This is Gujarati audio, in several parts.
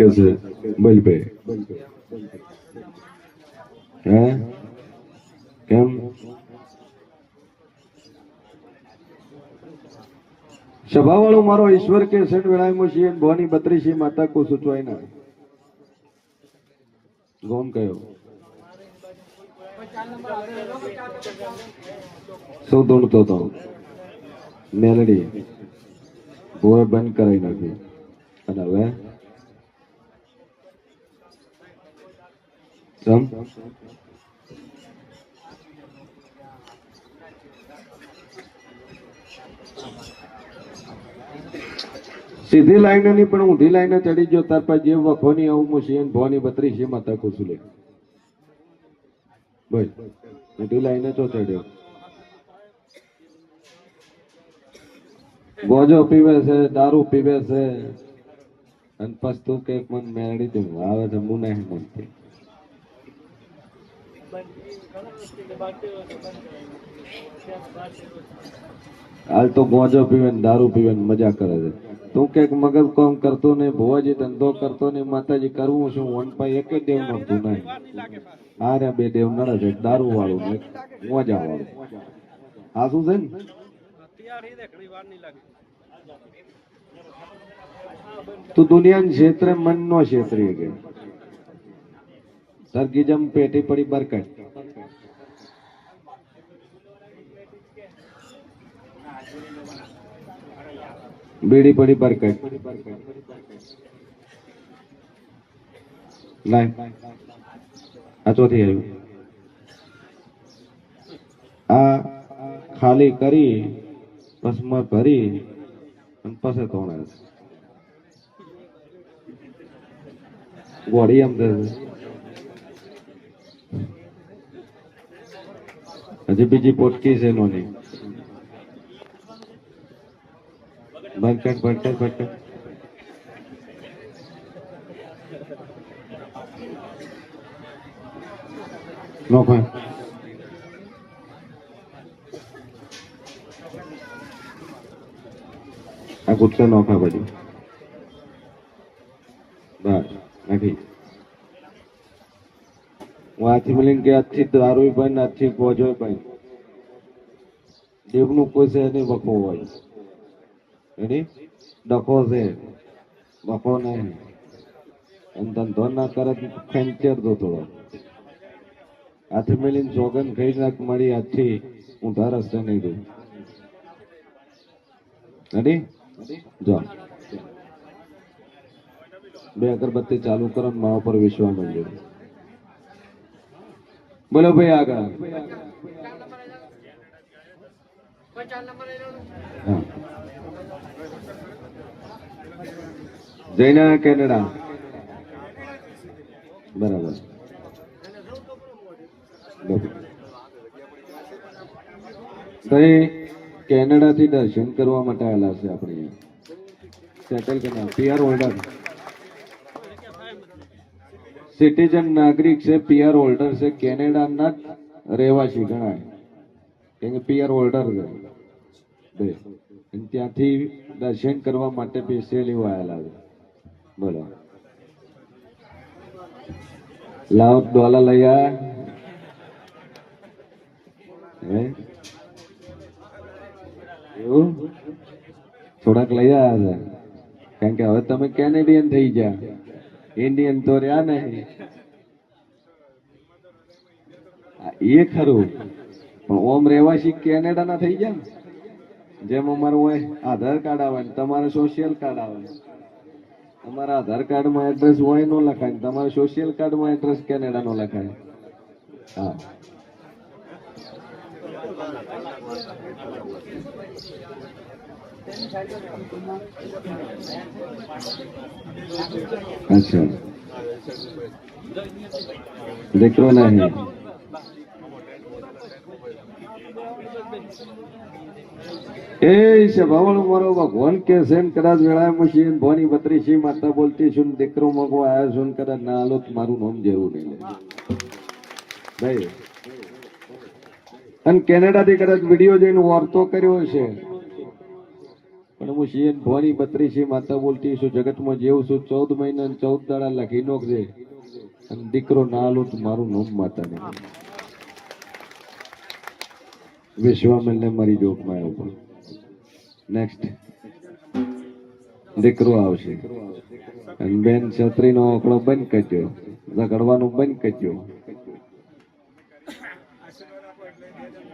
કે છે બોલ ભાઈ હે કેમ સભાવાળો મારો ઈશ્વર કે સેટ વેળાયમો છીએ ભવાની બત્રીસી માતા કો સૂચવાય ના. ગોમ કયો. શું ધૂણતો તો? મેલડી. ભોય બંધ કરાવી નાખી. અને હવે? સમ સીધી લાઈનની પણ ઊંધી લાઈન ચડી ગયો. તાર પછી જે વખોની આવું મુશીન ભોની બત્રીસ છે માતા કુસુલે બોલ. ઊંધી લાઈન ચો ચડ્યો. ગોજો પીવે છે, દારૂ પીવે છે. અને પછી તું કે મન મેળી દઉં આવે છે હું નહીં મનતી હાલ તો ગોજો પીવે ને દારૂ પીવે મજા કરે છે. તું કંઈક મગજ કોમ કરતો નહીં, ભુવાજી ધંધો કરતો નહીં, માતાજી કરવું શું? વન પાઈ એક જ દેવ નડતું નહીં. આ રે, બે દેવ નડે છે દારૂ વાળું ને મોજા વાળું. આ શું છે ને? તું દુનિયાના ક્ષેત્રે મન નો ક્ષેત્રીય કે? સરગીજમ પેટી પડી બરકટ. બીડી પડી બરકટ. આ ચોથી આવ્યું. આ ખાલી કરી પસમાં ભરી અને પછી તોણે ગોળી એમ હજી બીજી પોટકી છે નોની બરકટ બરકટ બરકટ નોખો આ ગુટકા નોખા પછી બસ, નથી. હું આથી મળીને કે આજથી દારૂ બંધ આજથી પોજો બંધ દેવનું કોઈ છે નહીં વખો હોય. એની ડખો છે. વખો નહીં. અને ધંધો ના કરે ખેંચેર દો થોડો. હાથે મળીને સોગન ખાઈ નાખ મળી આજથી હું તાર રસ્તે નહીં દઉં. રેડી જો. બે અગરબત્તી ચાલુ કરો મા ઉપર વિશ્વા મંદિર બોલો ભાઈ આગળ. જૈના કેનેડા. બરાબર. ભાઈ કેનેડા થી દર્શન કરવા માટે આવેલા છે આપણે સેટલ કરનાર પીઆર હોલ્ડર સિટીઝન નાગરિક છે પીઆર હોલ્ડર છે. કેનેડાના રહેવાસી ગણાય. કેમ કે પીઆર બે. અને ત્યાંથી દર્શન કરવા માટે સ્પેશિયલી આવેલા બોલો. લાવ ડોલા લઈ આવ્યા એવું? થોડાક લઈ આવ્યા છે કારણ કે હવે તમે કેનેડિયન થઈ ગયા. ઇન્ડિયન તો રહ્યા નહીં. એ ખરું. ઓમ રહેવાસી કેનેડાના થઈ ગયા ને. જેમ અમારું હોય આધાર કાર્ડ આવે ને, તમારે સોશિયલ કાર્ડ આવે. તમારા આધાર કાર્ડમાં એડ્રેસ હોય નો લખાય ને, તમારા સોશિયલ કાર્ડમાં એડ્રેસ કેનેડા કેનેડાનો લખાય. હા. અચ્છા. દેખ્યો નહીં એ સભાવાળો મારો ભગવાન કે છે કદાચ વેળાએ મશીન ભવાની બત્રીસી માતા બોલતી છું દીકરો મગો આવ્યો છું કદાચ ના આલો મારું નામ જરૂર નહીં ભાઈ, અને કેનેડા થી કદાચ વીડિયો જોઈને વાર્તો કર્યો છે પણ હું શિયન ભવાની બત્રીસી માતા બોલતી છું, જગતમાં જેવું છું, ચૌદ મહિના ચૌદ દાડા લખી નોખજે. અને દીકરો ના આલું મારું નામ માતા ને વિશ્વામિલને મારી જોકમાં આવ્યો નેક્સ્ટ દીકરો આવશે. અને બેન છત્રીનો આંકડો બંધ કરજો રગડવાનું બંધ કરજો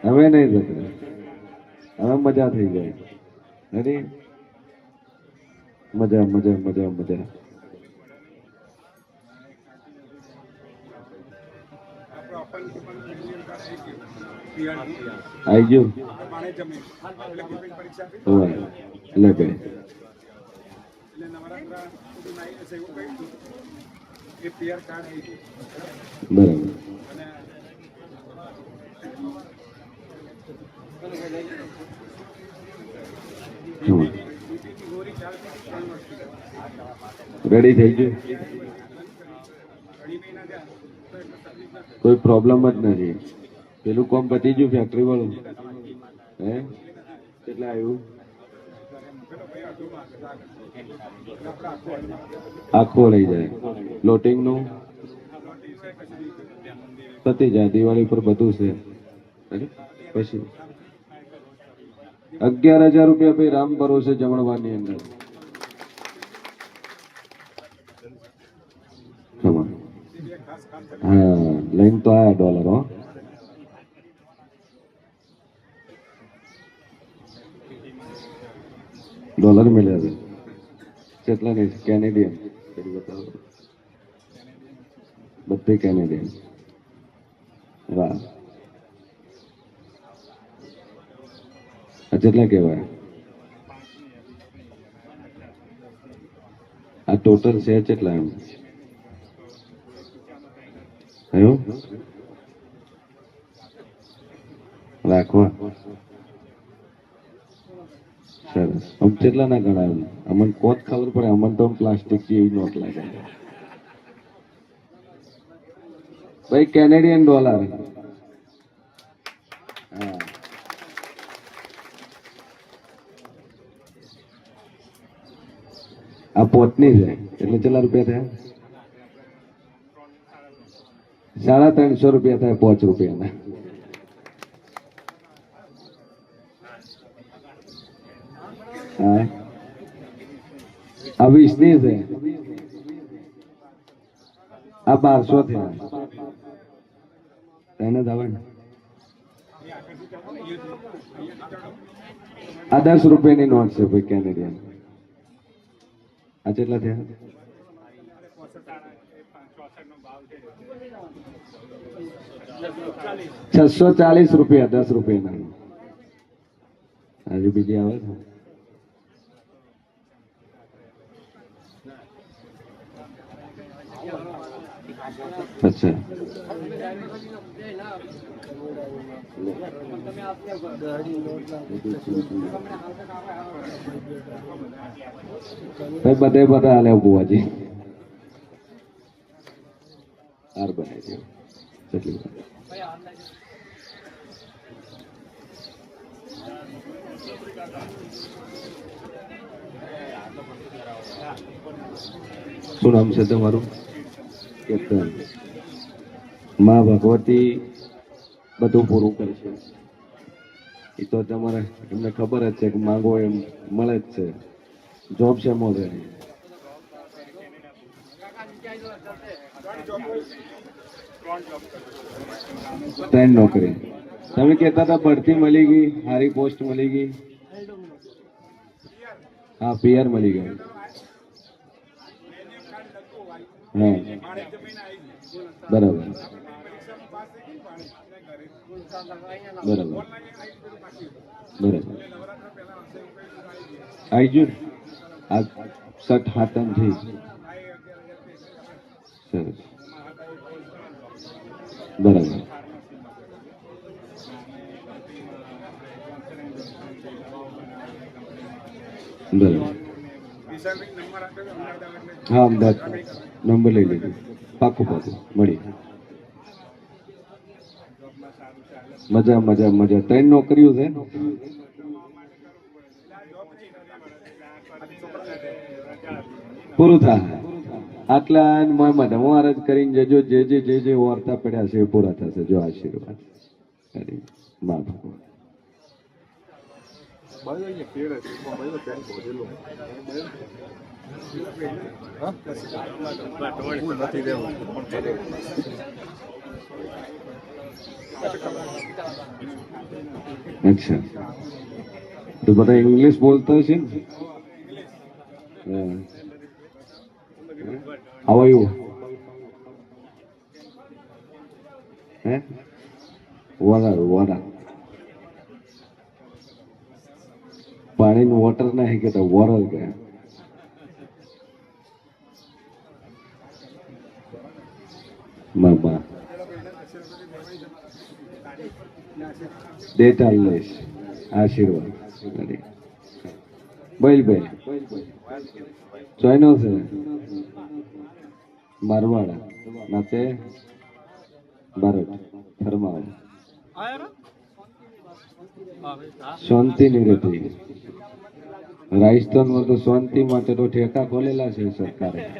હવે નહીં રગડે. હવે મજા થઈ જાય. અરે મજા મજા મજા મજા. આવી ગયું. એટલે કે. બરાબર. રેડી થઈ ગયું? કોઈ પ્રોબ્લેમ જ નથી. પેલું કોમ પતી ગયું ફેક્ટરી વાળું. હે? કેટલા આવ્યું? આખો લઈ જાય. લોટિંગનું પતી જાય. દિવાળી પર બધું છે. પછી? અગિયાર હજાર રૂપિયા ભાઈ રામ ભરોસે જમણવાની અંદર. હા, લઈને તો આયા ડોલર, હો. ડોલર મળ્યા છે કેટલા નહીં કેનેડિયન પેલી બતાવો બધે કેનેડિયન વાહ આ કેટલા કહેવાય આ ટોટલ છે કેટલા એમ થયું રાખવા સરસ. આમ કેટલા ના ગણાય અમને કોત ખબર પડે, અમને તો પ્લાસ્ટિક જેવી નોટ લાગે. ભાઈ કેનેડિયન ડોલર આ પોતની છે. એટલે કેટલા રૂપિયા થયા? સાડા ત્રણસો રૂપિયા થાય, પાંચ રૂપિયાના હા આ વીસની છે આ બારસો થયા જ આ દસ રૂપિયાની નોટ છે ભાઈ કેનેડિયન આ કેટલા થયા છસો ચાલીસ રૂપિયા દસ રૂપિયાના હજુ બીજી આવે છે અચ્છા ભાઈ બધે બધા હાલે બુવાજી હાર બનાવી દો કેટલી વાર શું નામ છે તમારું કેતનમાં ભગવતી બધું પૂરું કરશે એ તો તમારે એમને ખબર જ છે કે માંગો એમ મળે જ છે. જોબ છે? મોજે ત્રણ નોકરી. તમે કહેતા હતા ભરતી મળી ગઈ સારી પોસ્ટ મળી ગઈ. હા પીઆર મળી ગઈ હા બરાબર. બરાબર. બરાબર. આવી ગયું આ સઠ હાથમ થઈ સરસ. બરાબર. બરાબર. હા, અમદાવાદ. નંબર લઈ લીધો પાકું પાકું. મળી મજા મજા મજા. ટ્રેન નોકરીઓ છે. પૂરું થાય. આટલા મોમાં હું અરજ કરીને જજો જે જે જે જે વાર્તા પડ્યા છે એ પૂરા થશે. જો આશીર્વાદ. મા ભગવાન અચ્છા તો બધા ઇંગ્લિશ બોલતા છે ને how are you hey water water પાણીનું વોટર નહીં કહેતા વોરલ કે બાબા. ડેટા લઈશ આશીર્વાદ. બોલ ભાઈ. ચોયનો છે? મારવાડા. નાતે? બારટ ફરમાવ. શાંતિ નિરતી રાજસ્થાનમાં તો શાંતિ માટે તો ઠેકા ખોલેલા છે સરકારે.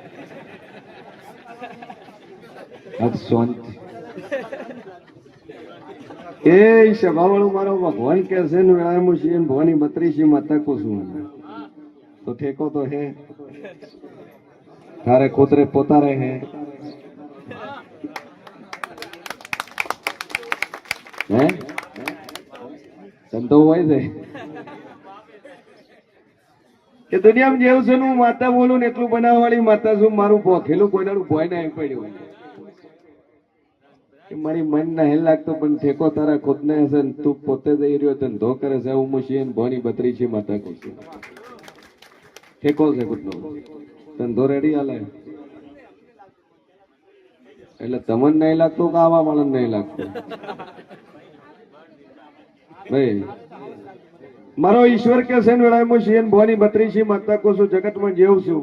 શાંતિ. એ સભાવાળું મારો ભગવાન કે છે ને વ્યાયામ છીએ ભવાની બત્રીસી માતા છું તો ઠેકો તો હે. તારે કોતરે પોતારે હે. હે? ધંધો હોય છે. કે દુનિયામાં જેવું છે હું માતા બોલું ને એટલું બનાવવાળી માતા છું મારું ભોખેલું કોઈ દાડું ભોય ના પડ્યું મારી મન ના હેલ લાગતો, પણ ઠેકો તારા ખુદ ને હશે તું પોતે જઈ રહ્યો ધંધો કરે છે હું મુશી ભોની બતરી છે માતા કહું છું ઠેકો છે ખુદનો. ધંધો રેડી હાલે. એટલે તમને નહીં લાગતું કે આવા માણસ નહીં લાગતું? ભાઈ મારો ઈશ્વર કે છે વેળામાં શિયન ભવાની બત્રીસી માતા કો જગતમાં જેવ છું.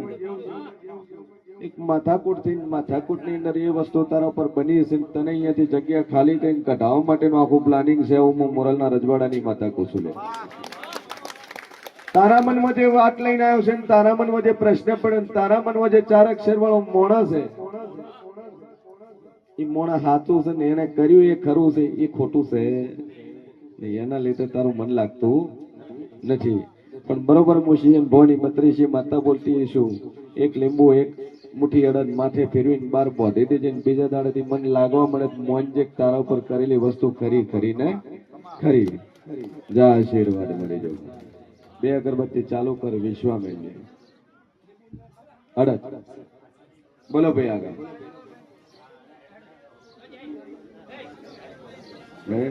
એક માથાકૂટથી માથાકૂટની અંદર એ વસ્તુ તારા પર બની હશે તને અહીંયાથી જગ્યા ખાલી કરીને કઢાવવા માટેનું આખું પ્લાનિંગ છે, હું મોરલના રજવાડાની માતા કુસુલે તારા મનમાં જે વાત લઈને આવ્યો છે તારા મનમાં જે પ્રશ્ન પડે તારા મનમાં જે ચાર અક્ષર વાળો મોણા છે, એ મોણા હાથું છે ને, એને કર્યું એ ખરું છે, એ ખોટું છે. એના લીધે તારું મન લાગતું નથી. પણ બરોબર મુશી ભવાની બત્રીસી માતા બોલતી શું એક લીંબુ, એક મુઠ્ઠી અડદ માથે ફેરવીને બાર બોધી દેજે બીજા દાડેથી મન લાગવા મળે મોન જે તારા ઉપર કરેલી વસ્તુ ખરી, ખરીને ખરી. જા, આશીર્વાદ મળી જાવ બે અગરબત્તી ચાલુ કર વિશ્વામેન્ય અડદ. બોલો ભાઈ આગળ. હે?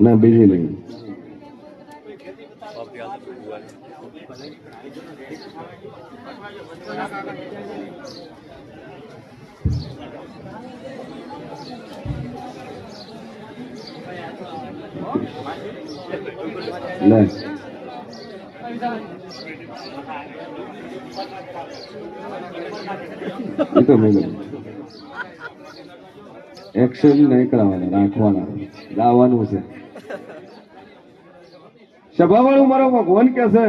ના બીજી નહીં. લે. એ તો મેં એક્શન નહીં કરાવવાના રાખવાના લાવવાનું છે. સભાવાળું મારો ભગવાન કે છે,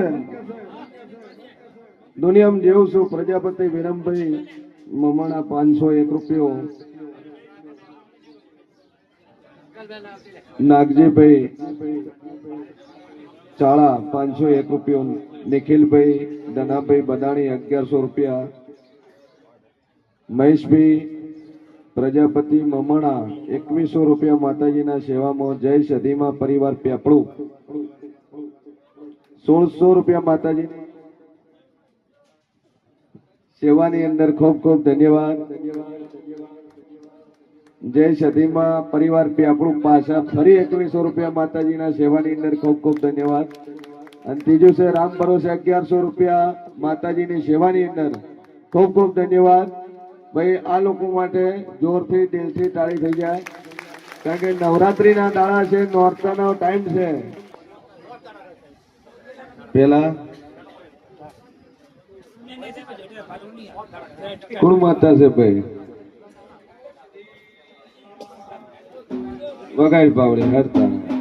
દુનિયામાં જેવું છું, પ્રજાપતિ વિરમભાઈ મમાણા પાંચસો એક રૂપિયો. નાગજીભાઈ ચાળા પાંચસો એક રૂપિયો, નિખિલભાઈ, ધનાભાઈ બદાણી અગિયારસો રૂપિયા, મહેશભાઈ પ્રજાપતિ મમણા એકવીસો રૂપિયા માતાજીના સેવામાં જય સદીમાં પરિવાર પેપળું સોળસો રૂપિયા માતાજી સેવાની અંદર ખૂબ ખૂબ ધન્યવાદ. જય સદીમાં પરિવાર પેપડું પાછા ફરી એકવીસો રૂપિયા માતાજીના સેવાની અંદર ખૂબ ખૂબ ધન્યવાદ. અને ત્રીજું છે રામ ભરોસે અગિયારસો રૂપિયા માતાજીની સેવાની અંદર ખૂબ ખૂબ ધન્યવાદ. ભાઈ, આ લોકો માટે જોરથી દિલથી તાળી થઈ જાય. કારણ કે નવરાત્રીના દાડા છે, નોરતાનો ટાઈમ છે. પેલા કોણ માતા છે ભાઈ? વગાડ પાવડે, હરતા.